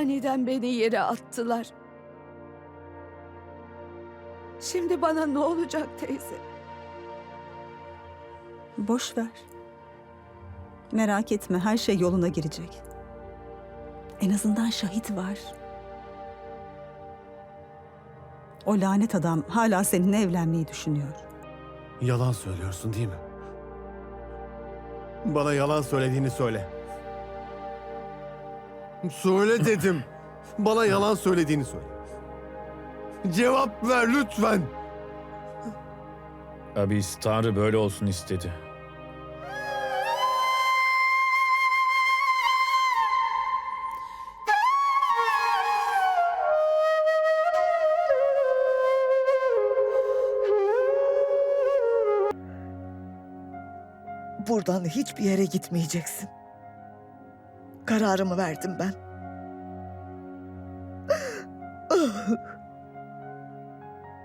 Aniden beni yere attılar. Şimdi bana ne olacak teyze? Boş ver. Merak etme her şey yoluna girecek. En azından şahit var. O lanet adam hala seninle evlenmeyi düşünüyor. Yalan söylüyorsun değil mi? Bana yalan söylediğini söyle. Söyle dedim. Bana yalan söylediğini söyle. Cevap ver lütfen. Abis Tanrı böyle olsun istedi. Buradan hiçbir yere gitmeyeceksin. Kararımı verdim ben.